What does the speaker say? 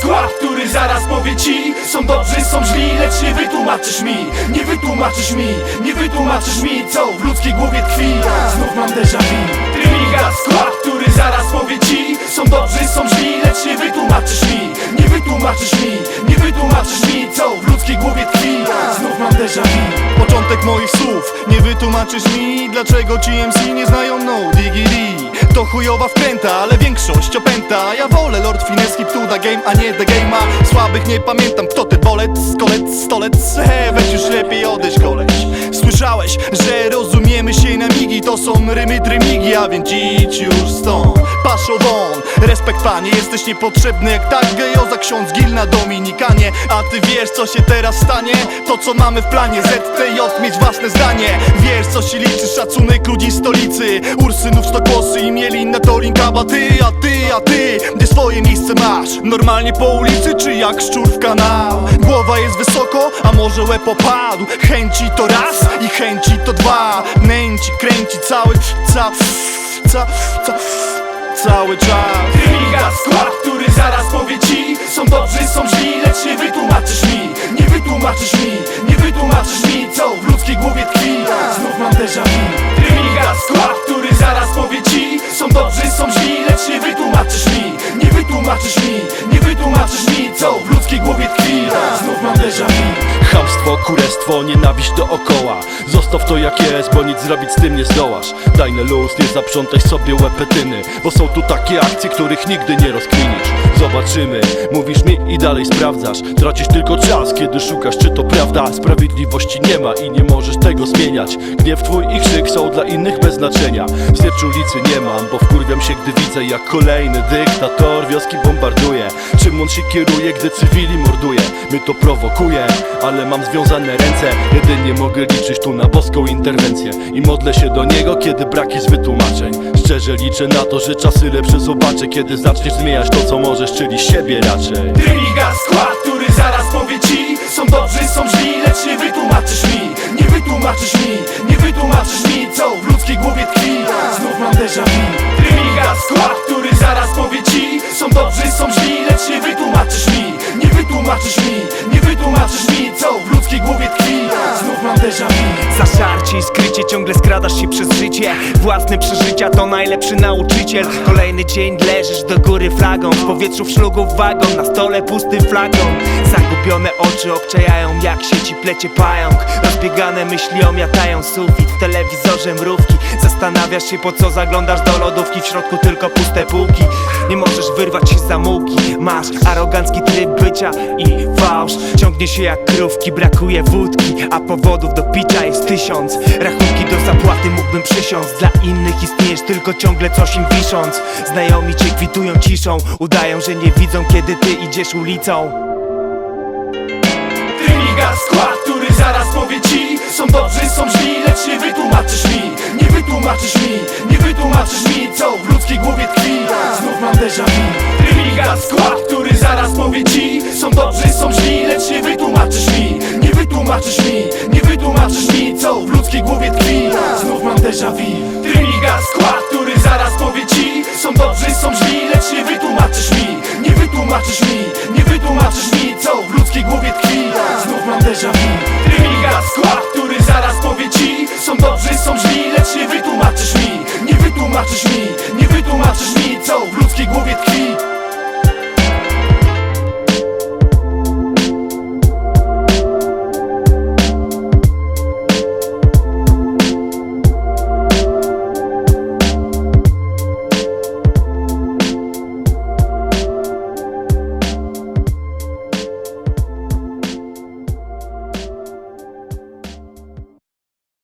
skład, który zaraz powie ci Są dobrzy, są źli, lecz nie wytłumaczysz mi Nie wytłumaczysz mi, nie wytłumaczysz mi Co w ludzkiej głowie tkwi. Znów mam déjà vu Trymiga skład, który zaraz powie ci Są dobrzy, są źli, lecz nie wytłumaczysz mi Nie wytłumaczysz mi, nie wytłumaczysz mi Co w ludzkiej głowie tkwi. Znów mam déjà vu. Początek moich słów. Nie wytłumaczysz mi, dlaczego ci MC nie znają no Digiri To chujowa wkręta, ale większość opęta. Ja wolę Lord Fineski, Ptuda Game, a nie The Game'a Słabych nie pamiętam, kto ty bolec, kolec, stolec? He, weź już lepiej odejść koleś. Słyszałeś, że rozumiemy się na migi To są rymy trymigi, a więc idź już stąd. Paszo respekt panie, jesteś niepotrzebny jak tak gejoza ksiądz Gil na Dominikanie. A ty wiesz co się teraz stanie? To co mamy w planie, ZTJ mieć własne zdanie. Wiesz co się liczy, szacunek ludzi stolicy. Ursynów stokłosy i mieli na to linkaba Ty, a ty, a ty, gdzie swoje miejsce masz? Normalnie po ulicy czy jak szczur w kanał? Głowa jest wysoko, a może łeb opadł? Chęci to raz chęci to dwa Nęci, kręci cały, ca, ca, ca, cały czas. Trymiga skład, który zaraz powie ci Są dobrzy, są źli, lecz nie wytłumaczysz mi Nie wytłumaczysz mi, nie wytłumaczysz mi Co w ludzkiej głowie tkwi. Znów mam déjà vu. Trymiga skład, który zaraz powie ci Są dobrzy, są źli, lecz nie wytłumaczysz mi Nie wytłumaczysz mi, nie wytłumaczysz mi Co w ludzkiej głowie kurestwo, nienawiść dookoła. Zostaw to jak jest, bo nic zrobić z tym nie zdołasz. Daj na luz, nie zaprzątaj sobie łepetyny Bo są tu takie akcje, których nigdy nie rozkminisz Zobaczymy, mówisz mi i dalej sprawdzasz. Tracisz tylko czas, kiedy szukasz, czy to prawda. Sprawiedliwości nie ma i nie możesz tego zmieniać. Gniew twój i krzyk są dla innych bez znaczenia. Wstecz ulicy nie mam, bo wkurwiam się, gdy widzę jak kolejny dyktator wioski bombarduje. Czym on się kieruje, gdy cywili morduje? My to prowokuje, ale mam związane ręce. Jedynie mogę liczyć tu na boską interwencję. I modlę się do niego, kiedy brak jest wytłumaczeń. Szczerze liczę na to, że czasy lepsze zobaczę Kiedy zaczniesz zmieniać to, co możesz, czyli siebie raczej. Trymiga skład, który zaraz powie ci. Są dobrzy, są źli, lecz nie wytłumaczysz mi. Nie wytłumaczysz mi, nie wytłumaczysz mi Co w ludzkiej głowie tkwi. Znów mam déjà vu. Trymiga skład, który zaraz powie ci. Są dobrzy, są źli, lecz nie wytłumaczysz mi. Nie wytłumaczysz mi, nie wytłumaczysz mi Co w ludzkiej głowie tkwi. Znów mam déjà vu Zaszarcie i skrycie, ciągle skradasz się przez życie. Własne przeżycia to najlepszy nauczyciel. Kolejny dzień leżysz do góry flagą W powietrzu w szlugów wagon, na stole pustym flagą. Zagubione oczy obczajają jak sieci plecie pająk. Rozbiegane myśli omiatają sufit W telewizorze mrówki. Zastanawiasz się po co zaglądasz do lodówki W środku tylko puste półki. Nie możesz wyrwać się z zamułki Masz arogancki tryb bycia i fałsz. Ciągnie się jak krówki, brakuje wódki A powodów do picia jest tysiąc. Rachunki do zapłaty mógłbym przysiąc. Dla innych istniejesz tylko ciągle coś im wisząc. Znajomi cię kwitują ciszą. Udają, że nie widzą kiedy ty idziesz ulicą. Trymiga skład, który zaraz powie ci Są dobrzy, są źli, lecz nie wytłumaczysz mi Nie wytłumaczysz mi, nie wytłumaczysz mi Co w déjà vu. Skład, który zaraz powie ci Są dobrzy, są źli, lecz nie wytłumaczysz mi Nie wytłumaczysz mi, nie wytłumaczysz mi Co w ludzkiej głowie tkwi. Znów mam déjà vu. Trymiga skład, który zaraz powie ci Są dobrzy, są źli, lecz nie wytłumaczysz mi Nie wytłumaczysz mi, nie wytłumaczysz mi